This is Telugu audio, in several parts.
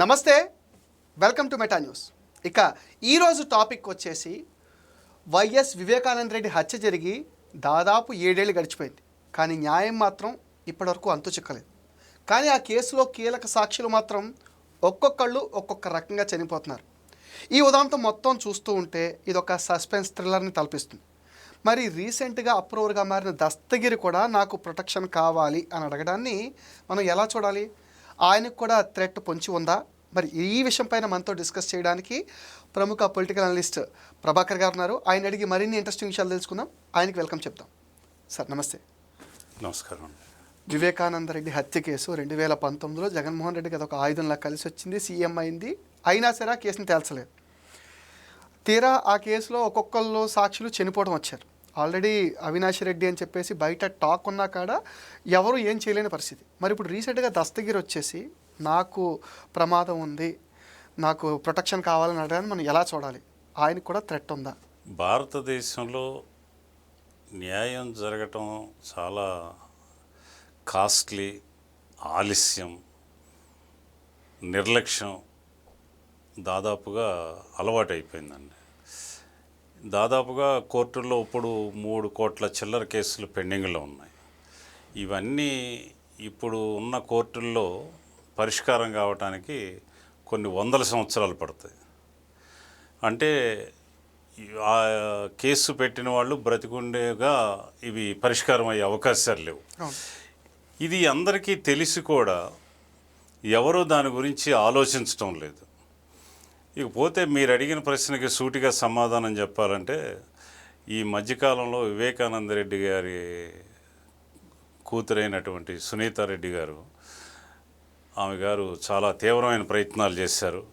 నమస్తే వెల్కమ్ టు మెటా న్యూస్. ఇక ఈరోజు టాపిక్ వచ్చేసి వైఎస్ వివేకానంద రెడ్డి హత్య జరిగి దాదాపు ఏడేళ్ళు గడిచిపోయింది. కానీ న్యాయం మాత్రం ఇప్పటివరకు అంతు చిక్కలేదు. కానీ ఆ కేసులో కీలక సాక్షులు మాత్రం ఒక్కొక్కళ్ళు ఒక్కొక్క రకంగా చనిపోతున్నారు. ఈ ఉదాంతం మొత్తం చూస్తూ ఉంటే ఇది ఒక సస్పెన్స్ థ్రిల్లర్ని తలపిస్తుంది. మరి రీసెంట్గా అప్రూవర్గా మారిన దస్తగిరి కూడా నాకు ప్రొటెక్షన్ కావాలి అని అడగడాన్ని మనం ఎలా చూడాలి? ఆయనకు కూడా థ్రెట్ పొంచి ఉందా? మరి ఈ విషయం పైన మనతో డిస్కస్ చేయడానికి ప్రముఖ పొలిటికల్ అనలిస్ట్ ప్రభాకర్ గారు ఉన్నారు. ఆయన అడిగి మరిన్ని ఇంట్రెస్టింగ్ విషయాలు తెలుసుకుందాం. ఆయనకి వెల్కమ్ చెప్తాం. సార్ నమస్తే. నమస్కారం. వివేకానంద రెడ్డి హత్య కేసు రెండు వేల పంతొమ్మిదిలో జగన్మోహన్ రెడ్డికి అదొక ఆయుధంలా కలిసి వచ్చింది. సీఎం అయింది. అయినా సరే ఆ కేసుని తేల్చలేదు. తీరా ఆ కేసులో ఒక్కొక్కళ్ళు సాక్షులు చనిపోవడం వచ్చారు. ఆల్రెడీ అవినాష్ రెడ్డి అని చెప్పేసి బయట టాక్ ఉన్నా కాడ ఎవరు ఏం చేయలేని పరిస్థితి. మరి ఇప్పుడు రీసెంట్గా దస్తగిరి వచ్చేసి నాకు ప్రమాదం ఉంది నాకు ప్రొటెక్షన్ కావాలని అడగాలని మనం ఎలా చూడాలి? ఆయనకు కూడా థ్రెట్ ఉందా? భారతదేశంలో న్యాయం జరగటం చాలా కాస్ట్లీ ఆలస్యం నిర్లక్ష్యం దాదాపుగా అలవాటైపోయిందండి. దాదాపుగా కోర్టుల్లో ఇప్పుడు మూడు కోట్ల చిల్లర కేసులు పెండింగ్లో ఉన్నాయి. ఇవన్నీ ఇప్పుడు ఉన్న కోర్టుల్లో పరిష్కారం కావటానికి కొన్ని వందల సంవత్సరాలు పడతాయి. అంటే ఆ కేసు పెట్టిన వాళ్ళు బ్రతికుండేగా ఇవి పరిష్కారం అయ్యే అవకాశాలు లేవు. ఇది అందరికీ తెలిసి కూడా ఎవరూ దాని గురించి ఆలోచించటం లేదు. ఇకపోతే మీరు అడిగిన ప్రశ్నకి సూటిగా సమాధానం చెప్పాలంటే ఈ మధ్యకాలంలో వివేకానంద రెడ్డి గారి కూతురైనటువంటి సునీతారెడ్డి గారు ఆమె గారు చాలా తీవ్రమైన ప్రయత్నాలు చేశారు.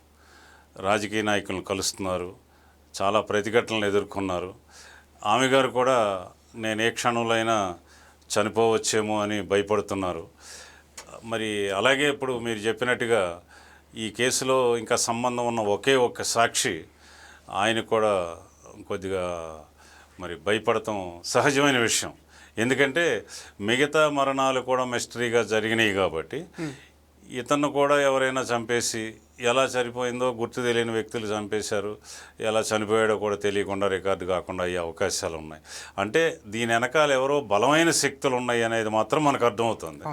రాజకీయ నాయకులను కలుస్తున్నారు. చాలా ప్రతిఘటనలు ఎదుర్కొన్నారు. ఆమె గారు కూడా నేను ఏ క్షణంలో అయినా చనిపోవచ్చేమో అని భయపడుతున్నారు. మరి అలాగే ఇప్పుడు మీరు చెప్పినట్టుగా ఈ కేసులో ఇంకా సంబంధం ఉన్న ఒకే ఒక్క సాక్షి ఆయన కూడా కొద్దిగా మరి భయపడటం సహజమైన విషయం. ఎందుకంటే మిగతా మరణాలు కూడా మిస్టరీగా జరిగినాయి కాబట్టి ఇతను కూడా ఎవరైనా చంపేసి ఎలా చనిపోయిందో గుర్తు తెలియని వ్యక్తులు చంపేశారు. ఎలా చనిపోయాడో కూడా తెలియకుండా రికార్డు కాకుండా అయ్యే అవకాశాలు ఉన్నాయి. అంటే దీని వెనకాల ఎవరో బలమైన శక్తులు ఉన్నాయి అనేది మాత్రం మనకు అర్థమవుతుంది.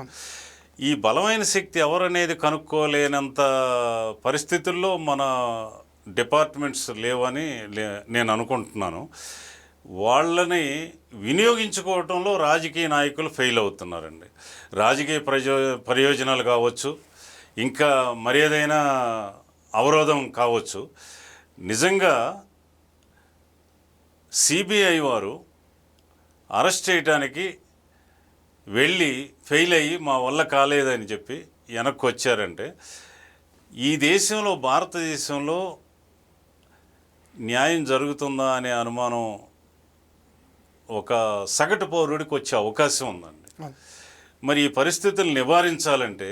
ఈ బలమైన శక్తి ఎవరనేది కనుక్కోలేనంత పరిస్థితుల్లో మన డిపార్ట్మెంట్స్ లేవని లే- నేను అనుకుంటున్నాను. వాళ్ళని వినియోగించుకోవటంలో రాజకీయ నాయకులు ఫెయిల్ అవుతున్నారండి. రాజకీయ ప్రయో ప్రయోజనాలు కావచ్చు ఇంకా మరేదైనా అవరోధం కావచ్చు. నిజంగా సిబిఐ వారు అరెస్ట్ చేయడానికి వెళ్ళి ఫెయిల్ అయ్యి మా వల్ల కాలేదని చెప్పి వెనక్కి వచ్చారంటే ఈ దేశంలో భారతదేశంలో న్యాయం జరుగుతుందా అనే అనుమానం ఒక సగటు పౌరుడికి వచ్చే అవకాశం ఉందండి. మరి ఈ పరిస్థితులు నివారించాలంటే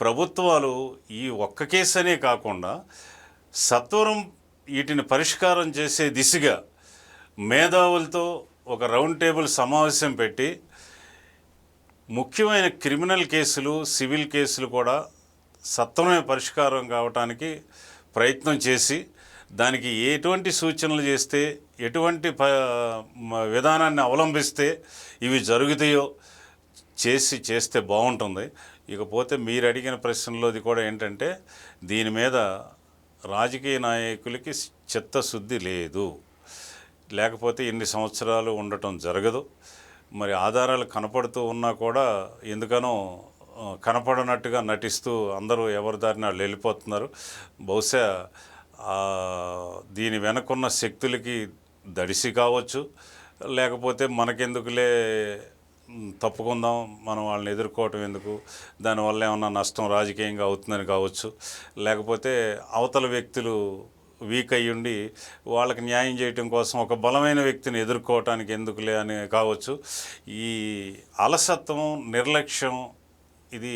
ప్రభుత్వాలు ఈ ఒక్క కేసు అనే కాకుండా సత్వరం వీటిని పరిష్కారం చేసే దిశగా మేధావులతో ఒక రౌండ్ టేబుల్ సమావేశం పెట్టి ముఖ్యమైన క్రిమినల్ కేసులు సివిల్ కేసులు కూడా సత్వరమే పరిష్కారం కావటానికి ప్రయత్నం చేసి దానికి ఎటువంటి సూచనలు చేస్తే ఎటువంటి ప విధానాన్ని అవలంబిస్తే ఇవి జరుగుతాయో చేసి చేస్తే బాగుంటుంది. ఇకపోతే మీరు అడిగిన ప్రశ్నలోది కూడా ఏంటంటే దీని మీద రాజకీయ నాయకులకి చిత్తశుద్ధి లేదు. లేకపోతే ఇన్ని సంవత్సరాలు ఉండటం జరగదు. మరి ఆధారాలు కనపడుతూ ఉన్నా కూడా ఎందుకనో కనపడనట్టుగా నటిస్తూ అందరూ ఎవరి దారిన వాళ్ళు వెళ్ళిపోతున్నారు బహుశా దీని వెనకున్న శక్తులకి దడిసి కావచ్చు లేకపోతే మనకెందుకులే తప్పుకుందాం మనం వాళ్ళని ఎదుర్కోవటం ఎందుకు దానివల్ల ఏమన్నా నష్టం రాజకీయంగా అవుతుందని కావచ్చు లేకపోతే అవతల వ్యక్తులు వీక్ అయ్యుండి వాళ్ళకి న్యాయం చేయటం కోసం ఒక బలమైన వ్యక్తిని ఎదుర్కోవటానికి ఎందుకులే అని కావచ్చు. ఈ అలసత్వం నిర్లక్ష్యం ఇది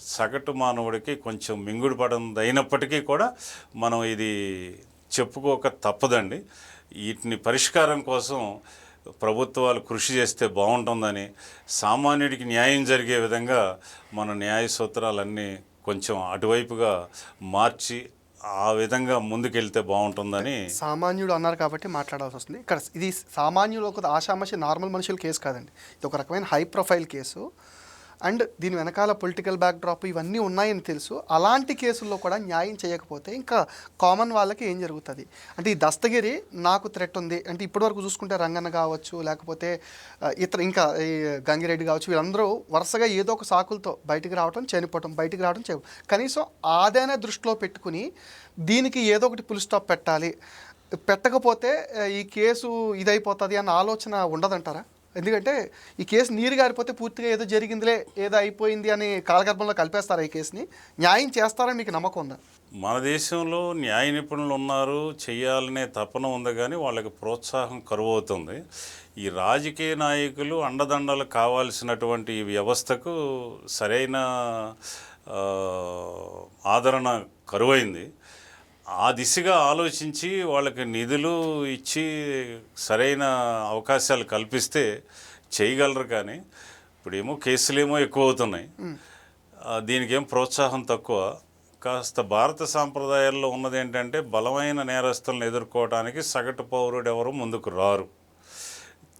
సగటు మానవుడికి కొంచెం మింగుడుపడింది అయినప్పటికీ కూడా మనం ఇది చెప్పుకోక తప్పదండి. వీటిని పరిష్కారం కోసం ప్రభుత్వాలు కృషి చేస్తే బాగుంటుందని సామాన్యుడికి న్యాయం జరిగే విధంగా మన న్యాయ సూత్రాలన్నీ కొంచెం అటువైపుగా మార్చి ఆ విధంగా ముందుకెళ్తే బాగుంటుందని సామాన్యుడు అన్నారు కాబట్టి మాట్లాడాల్సి వస్తుంది. ఇక్కడ ఇది సామాన్యుడు ఒక ఆషామాషి నార్మల్ మనుషుల కేసు కాదండి. ఇది ఒక రకమైన హై ప్రొఫైల్ కేసు. అండ్ దీని వెనకాల పొలిటికల్ బ్యాక్డ్రాప్ ఇవన్నీ ఉన్నాయని తెలుసు. అలాంటి కేసుల్లో కూడా న్యాయం చేయకపోతే ఇంకా కామన్ వాళ్ళకి ఏం జరుగుతుంది? అంటే ఈ దస్తగిరి నాకు థ్రెట్ ఉంది. అంటే ఇప్పటివరకు చూసుకుంటే రంగన్న కావచ్చు లేకపోతే ఇతర ఇంకా ఈ గంగిరెడ్డి కావచ్చు వీళ్ళందరూ వరుసగా ఏదో ఒక సాకులతో బయటికి రావటం చనిపోవటం బయటికి రావడం చేయవు. కనీసం ఆదాయాన్ని దృష్టిలో పెట్టుకుని దీనికి ఏదో ఒకటి పులి స్టాప్ పెట్టాలి. పెట్టకపోతే ఈ కేసు ఇదైపోతుంది అన్న ఆలోచన ఉండదంటారా? ఎందుకంటే ఈ కేసు నీరు గారిపోతే పూర్తిగా ఏదో జరిగిందిలే ఏదో అయిపోయింది అని కాలగర్భంలో కలిపేస్తారు ఈ కేసుని? న్యాయం చేస్తారని మీకు నమ్మకం ఉందా? మన దేశంలో న్యాయ నిపుణులు ఉన్నారు చేయాలనే తపన ఉంది కానీ వాళ్ళకి ప్రోత్సాహం కరువు అవుతుంది ఈ రాజకీయ నాయకులు అండదండలు కావాల్సినటువంటి ఈ వ్యవస్థకు సరైన ఆదరణ కరువైంది. ఆ దిశగా ఆలోచించి వాళ్ళకి నిధులు ఇచ్చి సరైన అవకాశాలు కల్పిస్తే చేయగలరు కానీ ఇప్పుడేమో కేసులేమో ఎక్కువ అవుతున్నాయి దీనికి ఏం ప్రోత్సాహం తక్కువ. కాస్త భారత సాంప్రదాయాల్లో ఉన్నది ఏంటంటే బలమైన నేరస్తులను ఎదుర్కోవడానికి సగటు పౌరుడు ఎవరు ముందుకు రారు.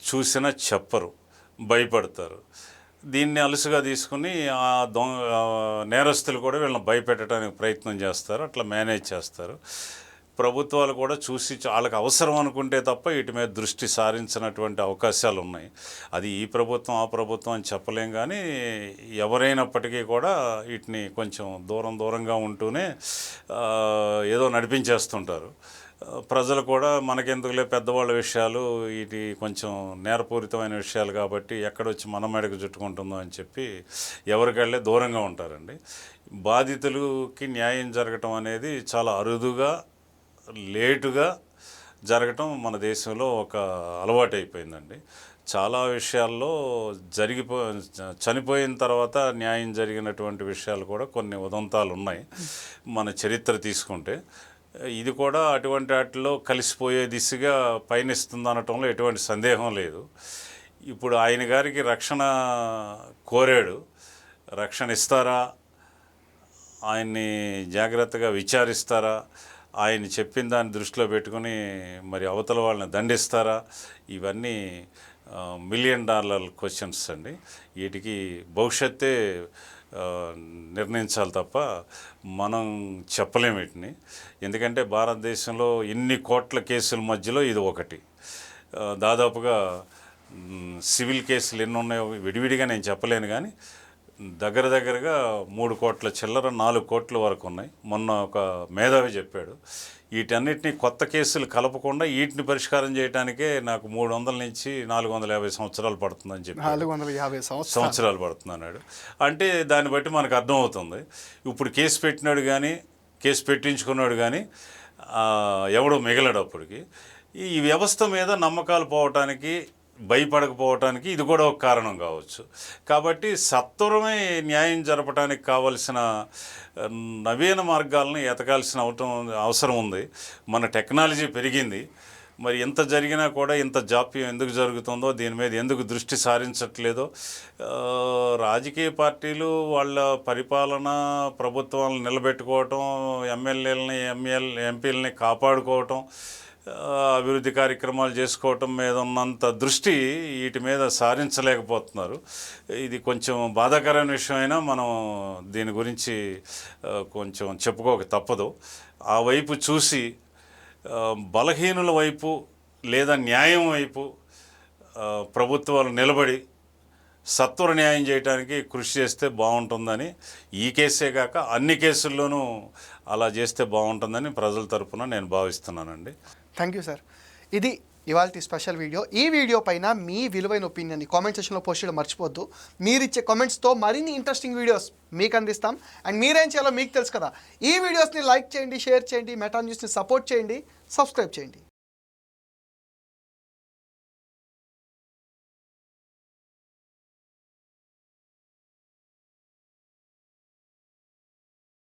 చూసినా చెప్పరు భయపడతారు. దీన్ని అలుసుగా తీసుకుని ఆ దొంగ నేరస్తులు కూడా వీళ్ళని భయపెట్టడానికి ప్రయత్నం చేస్తారు అట్లా మేనేజ్ చేస్తారు. ప్రభుత్వాలు కూడా చూసి వాళ్ళకి అవసరం అనుకుంటే తప్ప వీటి మీద దృష్టి సారించినటువంటి అవకాశాలు ఉన్నాయి. అది ఈ ప్రభుత్వం ఆ ప్రభుత్వం అని చెప్పలేం కానీ ఎవరైనప్పటికీ కూడా వీటిని కొంచెం దూరం దూరంగా ఉంటూనే ఏదో నడిపించేస్తుంటారు. ప్రజలు కూడా మనకెందుకులే పెద్దవాళ్ళ విషయాలు ఇది కొంచెం నేరపూరితమైన విషయాలు కాబట్టి ఎక్కడొచ్చి మన మెడకు చుట్టుకుంటుందో అని చెప్పి ఎవరికెళ్ళే దూరంగా ఉంటారండి. బాధితులకి న్యాయం జరగటం అనేది చాలా అరుదుగా లేటుగా జరగటం మన దేశంలో ఒక అలవాటు అయిపోయిందండి చాలా విషయాల్లో జరిగిపో చనిపోయిన తర్వాత న్యాయం జరిగినటువంటి విషయాలు కూడా కొన్ని ఉదంతాలు ఉన్నాయి మన చరిత్ర తీసుకుంటే ఇది కూడా అటువంటి వాటిలో కలిసిపోయే దిశగా పయనిస్తుంది అనటంలో ఎటువంటి సందేహం లేదు. ఇప్పుడు ఆయన గారికి రక్షణ కోరాడు. రక్షణ ఇస్తారా? ఆయన్ని జాగ్రత్తగా విచారిస్తారా? ఆయన చెప్పిన దాన్ని దృష్టిలో పెట్టుకుని మరి అవతల వాళ్ళని దండిస్తారా? ఇవన్నీ మిలియన్ డాలర్ క్వశ్చన్స్ అండి. వీటికి భవిష్యత్తే నిర్ణయించాలి తప్ప మనం చెప్పలేం వీటిని. ఎందుకంటే భారతదేశంలో ఎన్ని కోట్ల కేసుల మధ్యలో ఇది ఒకటి. దాదాపుగా సివిల్ కేసులు ఎన్ని ఉన్నాయో విడివిడిగా నేను చెప్పలేను కానీ దగ్గర దగ్గరగా మూడు కోట్ల చిల్లర నాలుగు కోట్ల వరకు ఉన్నాయి. మొన్న ఒక మేధావి చెప్పాడు వీటన్నిటిని కొత్త కేసులు కలపకుండా వీటిని పరిష్కారం చేయడానికే నాకు మూడు వందల నుంచి నాలుగు వందల యాభై సంవత్సరాలు పడుతుందని చెప్పి నాలుగు వందల యాభై సంవత్సరాలు. సంవత్సరాలు పడుతుంది అన్నాడు. అంటే దాన్ని బట్టి మనకు అర్థమవుతుంది. ఇప్పుడు కేసు పెట్టినాడు కానీ కేసు పెట్టించుకున్నాడు కానీ ఎవడో మిగలడు అప్పటికి. ఈ వ్యవస్థ మీద నమ్మకాలు పోవటానికి భయపడకపోవటానికి ఇది కూడా ఒక కారణం కావచ్చు. కాబట్టి సత్వరమే న్యాయం జరపడానికి కావలసిన నవీన మార్గాలను ఎతకాల్సిన అవటం అవసరం ఉంది. మన టెక్నాలజీ పెరిగింది. మరి ఎంత జరిగినా కూడా ఇంత జాప్యం ఎందుకు జరుగుతుందో దీని మీద ఎందుకు దృష్టి సారించట్లేదో రాజకీయ పార్టీలు వాళ్ళ పరిపాలన ప్రభుత్వాలను నిలబెట్టుకోవటం ఎమ్మెల్యేలని ఎంఎల్ ఎంపీలని కాపాడుకోవటం అభివృద్ధి కార్యక్రమాలు చేసుకోవటం మీద ఉన్నంత దృష్టి వీటి మీద సారించలేకపోతున్నారు. ఇది కొంచెం బాధాకరమైన విషయమైనా మనం దీని గురించి కొంచెం చెప్పుకోక తప్పదు. ఆ వైపు చూసి బలహీనుల వైపు లేదా న్యాయం వైపు ప్రభుత్వాలు నిలబడి సత్వర న్యాయం చేయడానికి కృషి చేస్తే బాగుంటుందని ఈ కేసే కాక అన్ని కేసుల్లోనూ అలా చేస్తే బాగుంటుందని ప్రజల తరపున నేను భావిస్తున్నానండి. థ్యాంక్ యూ సార్ ఇది ఇవాళ స్పెషల్ వీడియో ఈ వీడియో పైన మీ విలువైన ఒపీనియన్ని కామెంట్ సెక్షన్లో పోస్ట్ చేయడం మర్చిపోద్దు మీరు ఇచ్చే కామెంట్స్తో మరిన్ని ఇంట్రెస్టింగ్ వీడియోస్ మీకు అందిస్తాం. అండ్ మీరేం చేయాలో మీకు తెలుసు కదా. ఈ వీడియోస్ని లైక్ చేయండి షేర్ చేయండి మెటా న్యూస్ని సపోర్ట్ చేయండి సబ్స్క్రైబ్ చేయండి.